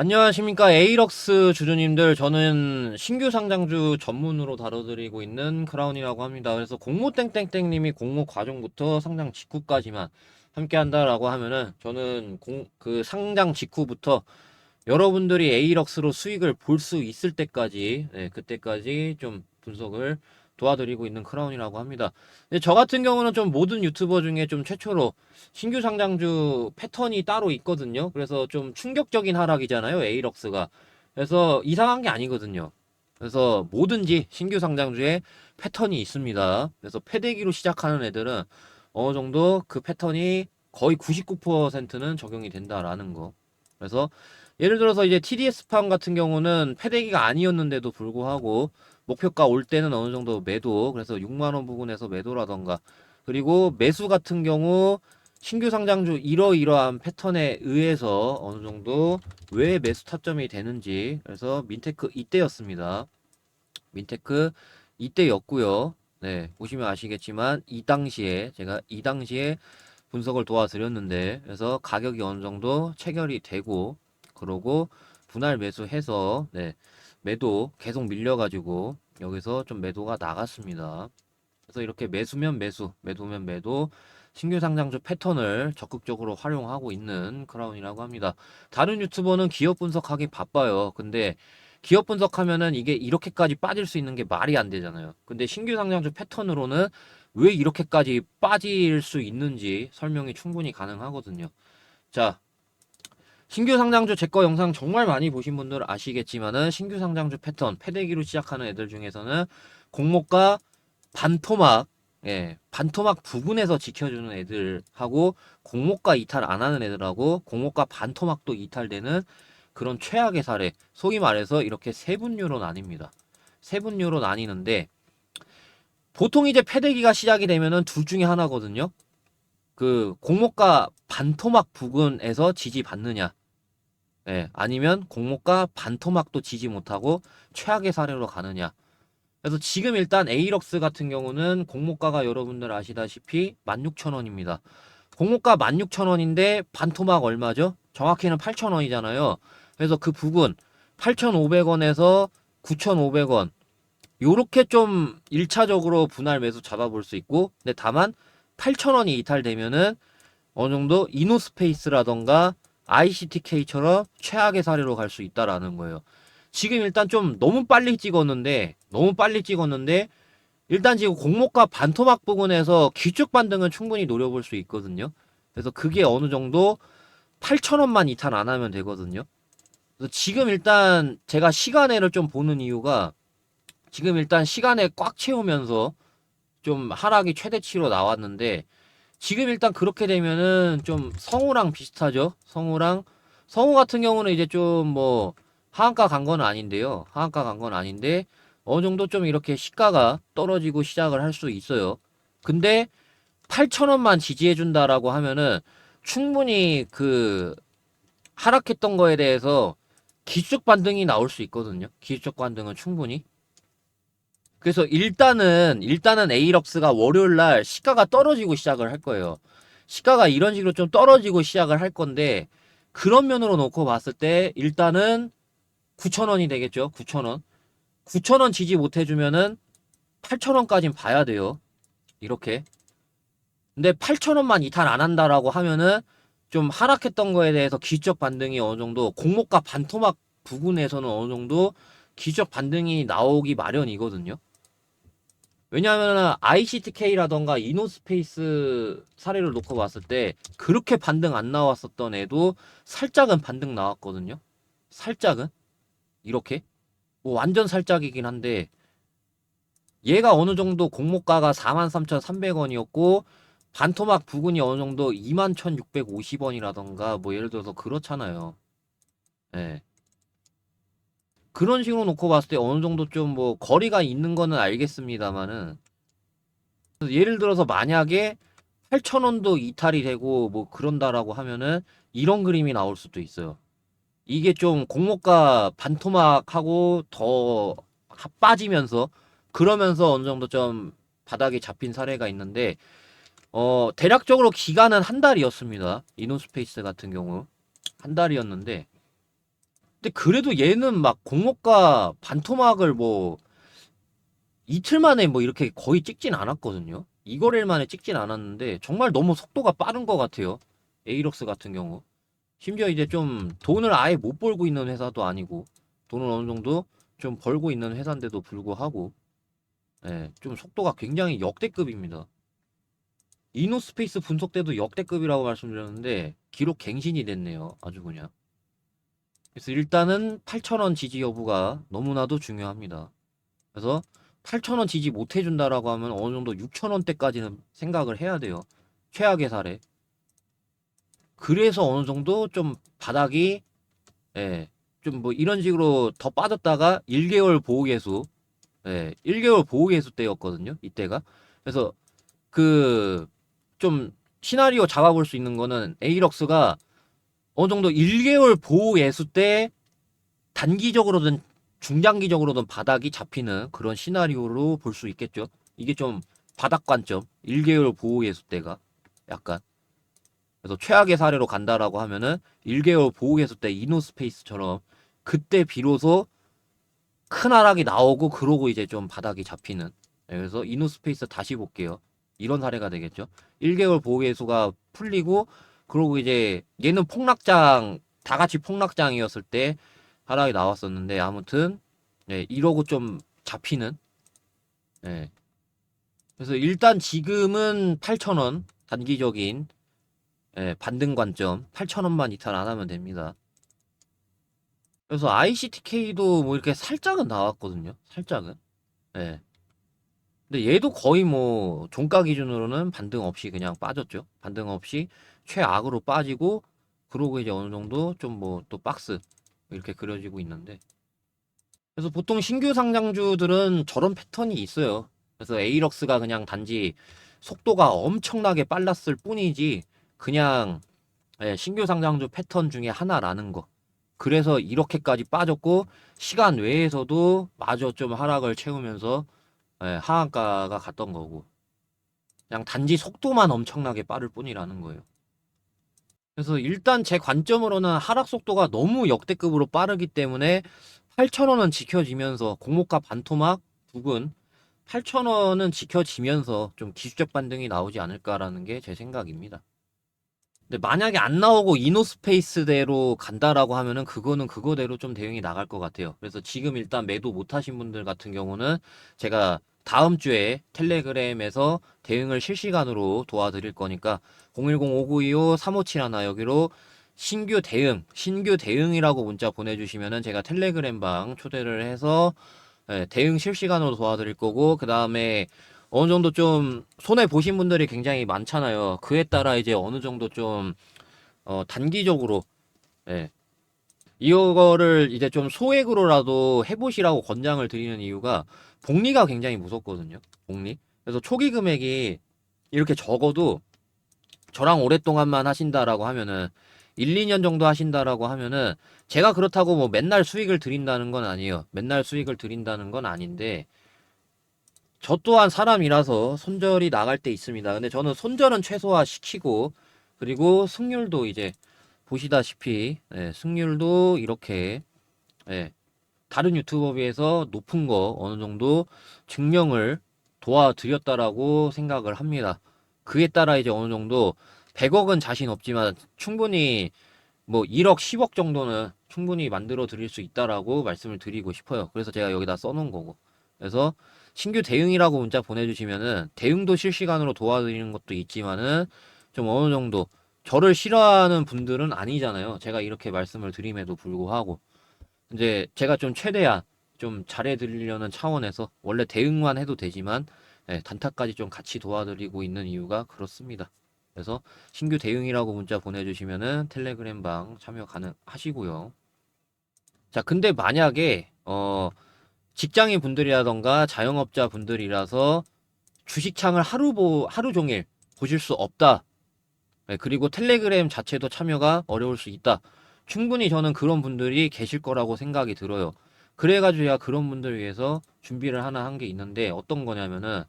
안녕하십니까. 에이럭스 주주님들. 저는 신규 상장주 전문으로 다뤄드리고 있는 크라운이라고 합니다. 그래서 공모땡땡땡님이 공모 과정부터 상장 직후까지만 함께 한다라고 하면은 저는 공, 그 상장 직후부터 여러분들이 에이럭스로 수익을 볼 수 있을 때까지 네, 그때까지 좀 분석을 도와드리고 있는 크라운이라고 합니다. 근데 저 같은 경우는 좀 모든 유튜버 중에 좀 최초로 신규 상장주 패턴이 따로 있거든요. 그래서 좀 충격적인 하락이잖아요. 에이럭스가. 그래서 이상한 게 아니거든요. 그래서 뭐든지 신규 상장주에 패턴이 있습니다. 그래서 패대기로 시작하는 애들은 어느 정도 그 패턴이 거의 99%는 적용이 된다라는 거. 그래서 예를 들어서 이제 TDS판 같은 경우는 패대기가 아니었는데도 불구하고 목표가 올 때는 어느 정도 매도 그래서 6만 원 부근에서 매도라던가 그리고 매수 같은 경우 신규 상장주 이러이러한 패턴에 의해서 어느 정도 왜 매수 타점이 되는지 그래서 민테크 이때였습니다. 민테크 이때였고요. 네, 보시면 아시겠지만 이 당시에 제가 이 당시에 분석을 도와드렸는데 그래서 가격이 어느 정도 체결이 되고 그러고 분할 매수해서 네, 매도 계속 밀려가지고 여기서 좀 매도가 나갔습니다. 그래서 이렇게 매수면 매수, 매도면 매도, 신규 상장주 패턴을 적극적으로 활용하고 있는 크라운이라고 합니다. 다른 유튜버는 기업 분석하기 바빠요. 근데 기업 분석하면은 이게 이렇게까지 빠질 수 있는 게 말이 안 되잖아요. 근데 신규 상장주 패턴으로는 왜 이렇게까지 빠질 수 있는지 설명이 충분히 가능하거든요. 자, 신규 상장주 제 거 영상 정말 많이 보신 분들 아시겠지만은 신규 상장주 패턴 패대기로 시작하는 애들 중에서는 공모가 반토막 예, 반토막 부분에서 지켜주는 애들하고 공모가 이탈 안 하는 애들하고 공모가 반토막도 이탈되는 그런 최악의 사례 소위 말해서 이렇게 세 분류로 나뉩니다. 세 분류로 나뉘는데 보통 이제 패대기가 시작이 되면은 둘 중에 하나거든요. 그 공모가 반토막 부근에서 지지 받느냐 예, 아니면 공모가 반토막도 지지 못하고 최악의 사례로 가느냐. 그래서 지금 일단 에이럭스 같은 경우는 공모가가 여러분들 아시다시피 16,000원입니다. 공모가 16,000원인데 반토막 얼마죠? 정확히는 8,000원이잖아요. 그래서 그 부분 8,500원에서 9,500원 요렇게 좀 1차적으로 분할 매수 잡아볼 수 있고 근데 다만 8,000원이 이탈되면은 어느 정도 이노스페이스라던가 ICTK처럼 최악의 사례로 갈 수 있다라는 거예요. 지금 일단 좀 너무 빨리 찍었는데 너무 빨리 찍었는데 일단 지금 공모가 반토막 부분에서 기축 반등은 충분히 노려볼 수 있거든요. 그래서 그게 어느 정도 8,000원만 이탈 안 하면 되거든요. 그래서 지금 일단 제가 시간애를 좀 보는 이유가 지금 일단 시간에 꽉 채우면서 좀 하락이 최대치로 나왔는데 지금 일단 그렇게 되면은 좀 성우랑 비슷하죠. 성우랑 성우 같은 경우는 이제 좀 뭐 하한가 간 건 아닌데요. 하한가 간 건 아닌데 어느 정도 좀 이렇게 시가가 떨어지고 시작을 할 수 있어요. 근데 8,000원만 지지해 준다라고 하면은 충분히 그 하락했던 거에 대해서 기축 반등이 나올 수 있거든요. 기축 반등은 충분히. 그래서 일단은 일단은 에이럭스가 월요일 날 시가가 떨어지고 시작을 할 거예요. 시가가 이런 식으로 좀 떨어지고 시작을 할 건데 그런 면으로 놓고 봤을 때 일단은 9,000원이 되겠죠. 9,000원. 9,000원 지지 못 해주면은 8,000원까진 봐야 돼요. 이렇게. 근데 8,000원만 이탈 안 한다라고 하면은 좀 하락했던 거에 대해서 기적 반등이 어느 정도 공모가 반토막 부분에서는 어느 정도 기적 반등이 나오기 마련이거든요. 왜냐하면 ICTK라던가 이노스페이스 사례를 놓고 봤을 때 그렇게 반등 안 나왔었던 애도 살짝은 반등 나왔거든요. 살짝은 이렇게 뭐 완전 살짝이긴 한데 얘가 어느 정도 공모가가 43,300원이었고 반토막 부근이 어느 정도 21,650원이라던가 뭐 예를 들어서 그렇잖아요. 예. 그런 식으로 놓고 봤을 때 어느 정도 좀 뭐 거리가 있는 거는 알겠습니다만은 예를 들어서 만약에 8,000원도 이탈이 되고 뭐 그런다라고 하면은 이런 그림이 나올 수도 있어요. 이게 좀 공모가 반토막하고 더 하- 빠지면서 그러면서 어느 정도 좀 바닥에 잡힌 사례가 있는데 어 대략적으로 기간은 한 달이었습니다. 이노스페이스 같은 경우 한 달이었는데 근데 그래도 얘는 막 공모가 반토막을 뭐 이틀 만에 뭐 이렇게 거의 찍진 않았거든요. 이거일 만에 찍진 않았는데 정말 너무 속도가 빠른 것 같아요. 에이럭스 같은 경우. 심지어 이제 좀 돈을 아예 못 벌고 있는 회사도 아니고 돈을 어느 정도 좀 벌고 있는 회사인데도 불구하고 예, 좀 속도가 굉장히 역대급입니다. 이노스페이스 분석 때도 역대급이라고 말씀드렸는데 기록 갱신이 됐네요. 아주 그냥. 그래서 일단은 8,000원 지지 여부가 너무나도 중요합니다. 그래서 8,000원 지지 못 해준다라고 하면 어느 정도 6,000원대까지는 생각을 해야 돼요. 최악의 사례. 그래서 어느 정도 좀 바닥이 예, 좀 뭐 이런 식으로 더 빠졌다가 1개월 보호개수 예, 1개월 보호개수 때였거든요. 이때가. 그래서 그 좀 시나리오 잡아볼 수 있는 거는 에이럭스가 어느 정도 1개월 보호 예수 때 단기적으로든 중장기적으로든 바닥이 잡히는 그런 시나리오로 볼 수 있겠죠. 이게 좀 바닥 관점, 1개월 보호 예수 때가 약간 그래서 최악의 사례로 간다라고 하면은 1개월 보호 예수 때 이노스페이스처럼 그때 비로소 큰 하락이 나오고 그러고 이제 좀 바닥이 잡히는 네, 그래서 이노스페이스 다시 볼게요. 이런 사례가 되겠죠. 1개월 보호 예수가 풀리고 그러고 이제 얘는 폭락장 다 같이 폭락장이었을 때 하락이 나왔었는데 아무튼 네, 이러고 좀 잡히는 네. 그래서 일단 지금은 8,000원 단기적인 예, 반등 관점 8,000원만 이탈 안 하면 됩니다. 그래서 ICTK도 뭐 이렇게 살짝은 나왔거든요. 살짝은. 예. 근데 얘도 거의 뭐 종가 기준으로는 반등 없이 그냥 빠졌죠. 반등 없이 최악으로 빠지고 그러고 이제 어느 정도 좀 뭐 또 박스 이렇게 그려지고 있는데 그래서 보통 신규 상장주들은 저런 패턴이 있어요. 그래서 에이럭스가 그냥 단지 속도가 엄청나게 빨랐을 뿐이지 그냥 예, 신규 상장주 패턴 중에 하나라는 거. 그래서 이렇게까지 빠졌고 시간 외에서도 마저 좀 하락을 채우면서 예, 하한가가 갔던 거고 그냥 단지 속도만 엄청나게 빠를 뿐이라는 거예요. 그래서 일단 제 관점으로는 하락 속도가 너무 역대급으로 빠르기 때문에 8,000원은 지켜지면서 공모가 반토막 부근 8,000원은 지켜지면서 좀 기술적 반등이 나오지 않을까라는 게 제 생각입니다. 근데 만약에 안 나오고 이노스페이스대로 간다라고 하면은 그거는 그거대로 좀 대응이 나갈 것 같아요. 그래서 지금 일단 매도 못 하신 분들 같은 경우는 제가 다음 주에 텔레그램에서 대응을 실시간으로 도와드릴 거니까 010-5925-3571 여기로 신규 대응, 신규 대응이라고 문자 보내주시면은 제가 텔레그램 방 초대를 해서 예, 대응 실시간으로 도와드릴 거고 그 다음에 어느 정도 좀 손해 보신 분들이 굉장히 많잖아요. 그에 따라 이제 어느 정도 좀 어, 단기적으로 예. 이거를 이제 좀 소액으로라도 해보시라고 권장을 드리는 이유가 복리가 굉장히 무섭거든요. 복리. 그래서 초기 금액이 이렇게 적어도 저랑 오랫동안만 하신다라고 하면은 1, 2년 정도 하신다라고 하면은 제가 그렇다고 뭐 맨날 수익을 드린다는 건 아니에요. 맨날 수익을 드린다는 건 아닌데 저 또한 사람이라서 손절이 나갈 때 있습니다. 근데 저는 손절은 최소화 시키고 그리고 승률도 이제 보시다시피 예, 승률도 이렇게 예, 다른 유튜버에 비해서 높은 거 어느 정도 증명을 도와드렸다라고 생각을 합니다. 그에 따라 이제 어느 정도 100억은 자신 없지만 충분히 뭐 1억, 10억 정도는 충분히 만들어 드릴 수 있다라고 말씀을 드리고 싶어요. 그래서 제가 여기다 써놓은 거고. 그래서 신규 대응이라고 문자 보내주시면은 대응도 실시간으로 도와드리는 것도 있지만은 좀 어느 정도 저를 싫어하는 분들은 아니잖아요. 제가 이렇게 말씀을 드림에도 불구하고 이제 제가 좀 최대한 좀 잘해드리려는 차원에서 원래 대응만 해도 되지만 예, 단타까지 좀 같이 도와드리고 있는 이유가 그렇습니다. 그래서 신규 대응이라고 문자 보내주시면은 텔레그램 방 참여 가능하시고요. 자, 근데 만약에 어 직장인 분들이라던가 자영업자 분들이라서 주식창을 하루 보 하루 종일 보실 수 없다. 네, 그리고 텔레그램 자체도 참여가 어려울 수 있다. 충분히 저는 그런 분들이 계실 거라고 생각이 들어요. 그래가지고 제가 그런 분들 위해서 준비를 하나 한 게 있는데 어떤 거냐면은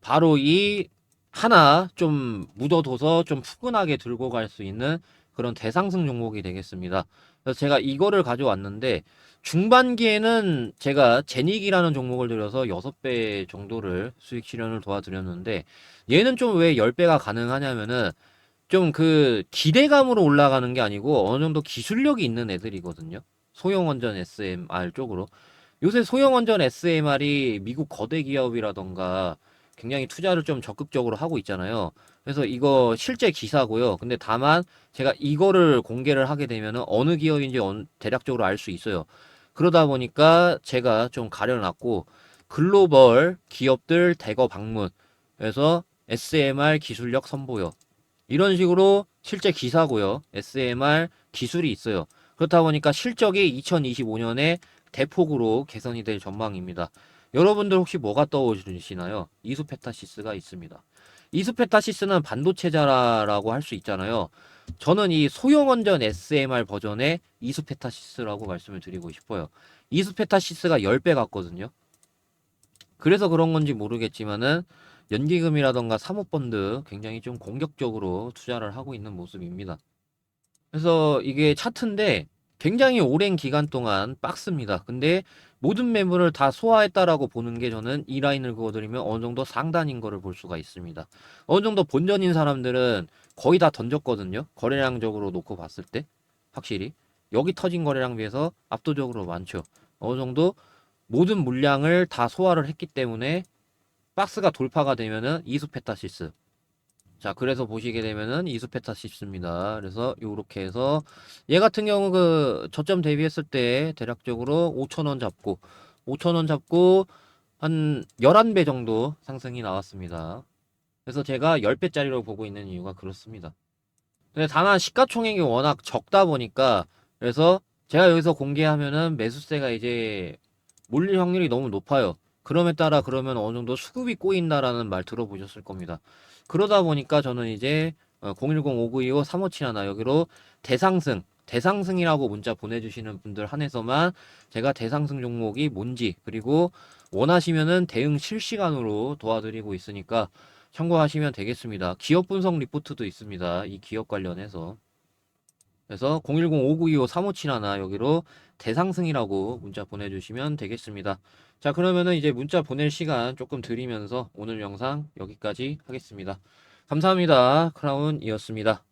바로 이 하나 좀 묻어둬서 좀 푸근하게 들고 갈 수 있는 그런 대상승 종목이 되겠습니다. 그래서 제가 이거를 가져왔는데 중반기에는 제가 제닉이라는 종목을 들여서 6배 정도를 수익 실현을 도와드렸는데 얘는 좀 왜 10배가 가능하냐면은 좀 그 기대감으로 올라가는 게 아니고 어느 정도 기술력이 있는 애들이거든요. 소형원전 SMR 쪽으로. 요새 소형원전 SMR이 미국 거대 기업이라던가 굉장히 투자를 좀 적극적으로 하고 있잖아요. 그래서 이거 실제 기사고요. 근데 다만 제가 이거를 공개를 하게 되면은 어느 기업인지 대략적으로 알 수 있어요. 그러다 보니까 제가 좀 가려놨고 글로벌 기업들 대거 방문 그래서 SMR 기술력 선보여 이런 식으로 실제 기사고요. SMR 기술이 있어요. 그렇다 보니까 실적이 2025년에 대폭으로 개선이 될 전망입니다. 여러분들 혹시 뭐가 떠오르시나요? 이수페타시스가 있습니다. 이수페타시스는 반도체자라고 할 수 있잖아요. 저는 이 소형원전 SMR 버전의 이수페타시스라고 말씀을 드리고 싶어요. 이수페타시스가 10배 같거든요. 그래서 그런 건지 모르겠지만은 연기금이라던가 사모펀드 굉장히 좀 공격적으로 투자를 하고 있는 모습입니다. 그래서 이게 차트인데 굉장히 오랜 기간 동안 빡습니다. 근데 모든 매물을 다 소화했다라고 보는 게 저는 이 라인을 그어드리면 어느 정도 상단인 거를 볼 수가 있습니다. 어느 정도 본전인 사람들은 거의 다 던졌거든요. 거래량적으로 놓고 봤을 때 확실히 여기 터진 거래량 비해서 압도적으로 많죠. 어느 정도 모든 물량을 다 소화를 했기 때문에 박스가 돌파가 되면은 이수페타시스. 자, 그래서 보시게 되면은 이수페타시스입니다. 그래서 요렇게 해서 얘 같은 경우 그 저점 대비했을 때 대략적으로 5,000원 잡고 5,000원 잡고 한 11배 정도 상승이 나왔습니다. 그래서 제가 10배짜리로 보고 있는 이유가 그렇습니다. 근데 다만 시가총액이 워낙 적다 보니까 그래서 제가 여기서 공개하면은 매수세가 이제 몰릴 확률이 너무 높아요. 그럼에 따라 그러면 어느 정도 수급이 꼬인다라는 말 들어보셨을 겁니다. 그러다 보니까 저는 이제 010-5925-3571 여기로 대상승, 대상승이라고 문자 보내주시는 분들 한해서만 제가 대상승 종목이 뭔지 그리고 원하시면은 대응 실시간으로 도와드리고 있으니까 참고하시면 되겠습니다. 기업 분석 리포트도 있습니다. 이 기업 관련해서. 그래서 010-5925-3571 여기로 대상승이라고 문자 보내주시면 되겠습니다. 자, 그러면은 이제 문자 보낼 시간 조금 드리면서 오늘 영상 여기까지 하겠습니다. 감사합니다. 크라운이었습니다.